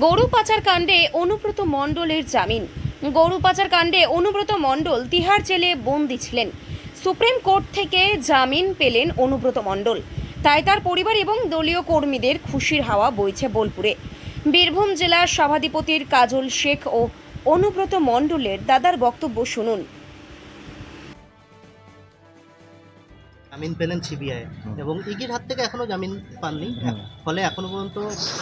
গরু পাচার কাণ্ডে অনুব্রত মণ্ডলের জামিন। গরু পাচার কাণ্ডে অনুব্রত মণ্ডল তিহার জেলে বন্দি ছিলেন। সুপ্রিম কোর্ট থেকে জামিন পেলেন অনুব্রত মণ্ডল। তাই তার পরিবার এবং দলীয় কর্মীদের খুশির হাওয়া বইছে বোলপুরে। বীরভূম জেলার সভাধিপতির কাজল শেখ ও অনুব্রত মণ্ডলের দাদার বক্তব্য শুনুন। জামিন পেলেন সিবিআই এবং ইগির হাত থেকে এখনও জামিন পাননি। ফলে এখনও পর্যন্ত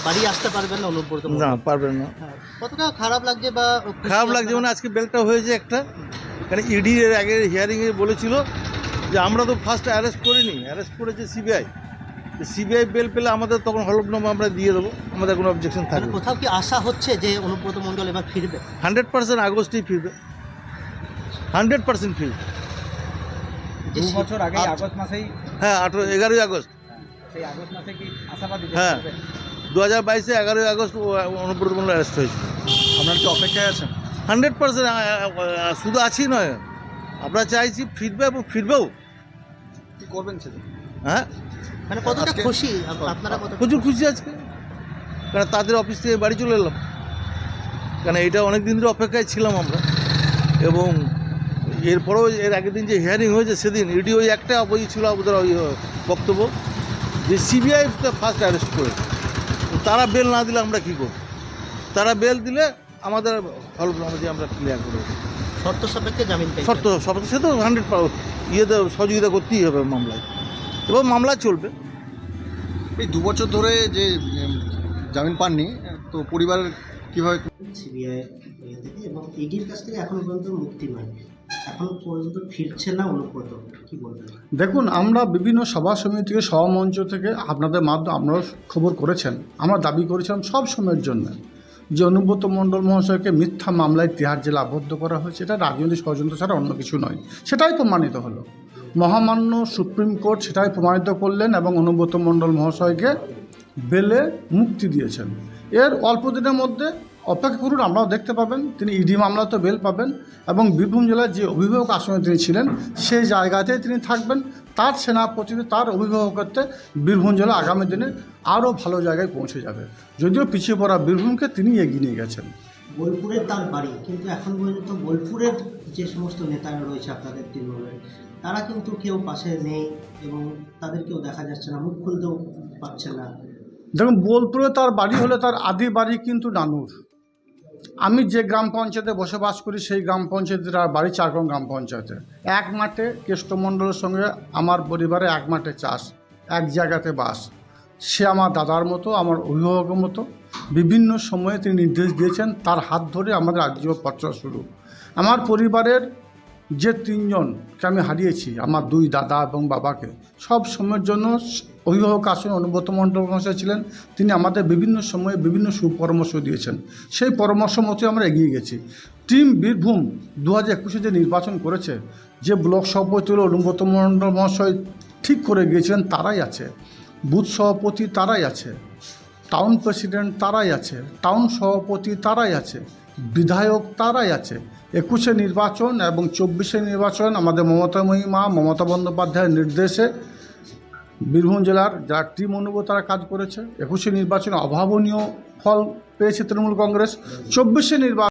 বাড়ি আসতে পারবেন না অনুব্রত না পারবেন না। হ্যাঁ, কতটা খারাপ লাগছে বা খারাপ লাগছে মানে আজকে বেলটা হয়েছে একটা। কারণ ইডি এর আগে হিয়ারিংয়ে বলেছিল যে আমরা তো ফার্স্ট অ্যারেস্ট করিনি অ্যারেস্ট করেছে সিবিআই। সিবিআই বেল পেলে আমাদের তখন হলফনামা আমরা দিয়ে দেবো আমাদের কোনো অবজেকশন মানে থাকবে কোথাও কি আশা হচ্ছে যে অনুব্রত মণ্ডল এবার ফিরবে? হান্ড্রেড পার্সেন্ট আগস্টেই ফিরবে। হান্ড্রেড পার্সেন্ট ফিরবে। দু বছর আগে আগস্ট মাসেই হ্যাঁ আঠেরো এগারোই আগস্ট। সেই আগস্ট মাসে কি আশাবাদী হ্যাঁ। দু হাজার বাইশে এগারোই আগস্ট ও- অনুব্রত মন্ডল অ্যারেস্ট হয়েছিল। আপনারা কি অপেক্ষায় আছেন? হান্ড্রেড পার্সেন্ট শুধু আছি নয় আমরা চাইছি ফিরবে এবং ফিরবেও। কি করবেন সেদিন? হ্যাঁ? মানে কতটা খুশি? আপনারা কত প্রচুর খুশি? আজকে কারণ তাদের অফিস থেকে বাড়ি চলে এলাম। কারণ এটা অনেক দিন ধরে অপেক্ষায় ছিলাম আমরা। এবং এরপরেও এর আগের দিন যে হিয়ারিং হয়েছে সেদিন ইডি ওই একটা বই ছিল ওদের ওই বক্তব্য যে সিবিআই ফার্স্ট অ্যারেস্ট করে তারা বেল না দিলে আমরা কী করব? তারা বেল দিলে আমাদের হলফনামা যে আমরা ক্লিয়ার করে দেবো। শর্ত সাপেক্ষে জামিন শর্ত সব সে তো হান্ড্রেড ইয়েতে সহযোগিতা করতেই হবে মামলায়। এবং মামলা চলবে। এই দু বছর ধরে যে জামিন পাননি তো পরিবারের কীভাবে সিবিআই এবং ইডির কাছ থেকে এখনও পর্যন্ত মুক্তি নয় পর্যন্ত ফিরছে না অনুব্রত, কি বলবেন? দেখুন, আমরা বিভিন্ন সভা সমিতি থেকে সভামঞ্চ থেকে আপনাদের মাধ্যমে আপনারা খবর করেছেন। আমরা দাবি করেছিলাম সব সময়ের জন্য যে অনুব্রত মণ্ডল মহাশয়কে মিথ্যা মামলায় তিহার জেলা আবদ্ধ করা হয়েছে। এটা রাজনৈতিক ষড়যন্ত্র ছাড়া অন্য কিছু নয়। সেটাই প্রমাণিত হলো। মহামান্য সুপ্রিম কোর্ট সেটাই প্রমাণিত করলেন এবং অনুব্রত মণ্ডল মহাশয়কে বেলে মুক্তি দিয়েছেন। এর অল্প দিনের মধ্যে অপেক্ষা করুন আমরাও দেখতে পাবেন তিনি ইডি মামলাতে বেল পাবেন এবং বীরভূম জেলার যে অভিভাবক আসনে তিনি ছিলেন সেই জায়গাতেই তিনি থাকবেন। তার সেনাপতিতে তার অভিভাবকত্বে বীরভূম জেলা আগামী দিনে আরও ভালো জায়গায় পৌঁছে যাবে। যদিও পিছিয়ে পড়া বীরভূমকে তিনি এগিয়ে নিয়ে গেছেন। বোলপুরের তার বাড়ি কিন্তু এখন পর্যন্ত বোলপুরের যে সমস্ত নেতারা রয়েছে আপনাদের তৃণমূলের তারা কিন্তু কেউ পাশে নেই এবং তাদেরকেও দেখা যাচ্ছে না মুখ খুলতেও পারছে না। দেখুন বোলপুরে তার বাড়ি হলে তার আদি বাড়ি কিন্তু নানুর আমি যে গ্রাম পঞ্চায়েতে বসবাস করি, সেই গ্রাম পঞ্চায়েতের আর বাড়ি চারগ্রাম গ্রাম পঞ্চায়েতে। এক মাঠে কেষ্টমণ্ডলের সঙ্গে আমার পরিবারে এক মাঠে চাষ, এক জায়গাতে বাস। সে আমার দাদার মতো, আমার অভিভাবকের মতো। বিভিন্ন সময়ে তিনি নির্দেশ দিয়েছেন, তার হাত ধরে আমাদের আজীবন পত্র শুরু। আমার পরিবারের যে তিনজনকে আমি হারিয়েছি, আমার দুই দাদা এবং বাবাকে, সব সময়ের জন্য অভিভাবক আসনে অনুব্রত মণ্ডল মহাশয় ছিলেন। তিনি আমাদের বিভিন্ন সময়ে বিভিন্ন সুপরামর্শ দিয়েছেন। সেই পরামর্শ মতো আমরা এগিয়ে গেছি। টিম বীরভূম দু হাজার একুশে যে নির্বাচন করেছে, যে ব্লক সভাপতি হল অনুব্রত মণ্ডল মহাশয় ঠিক করে গিয়েছিলেন, তারাই আছে। বুথ সভাপতি তারাই আছে। টাউন প্রেসিডেন্ট তারাই আছে। টাউন সভাপতি তারাই আছে। বিধায়ক তারাই আছে। একুশে নির্বাচন এবং চব্বিশে নির্বাচন আমাদের মমতাময়ী মা মমতা বন্দ্যোপাধ্যায়ের নির্দেশে বীরভূম জেলার যারা টিম অনুভব তারা কাজ করেছে। একুশে নির্বাচনে অভাবনীয় ফল পেয়েছে তৃণমূল কংগ্রেস। চব্বিশে নির্বাচন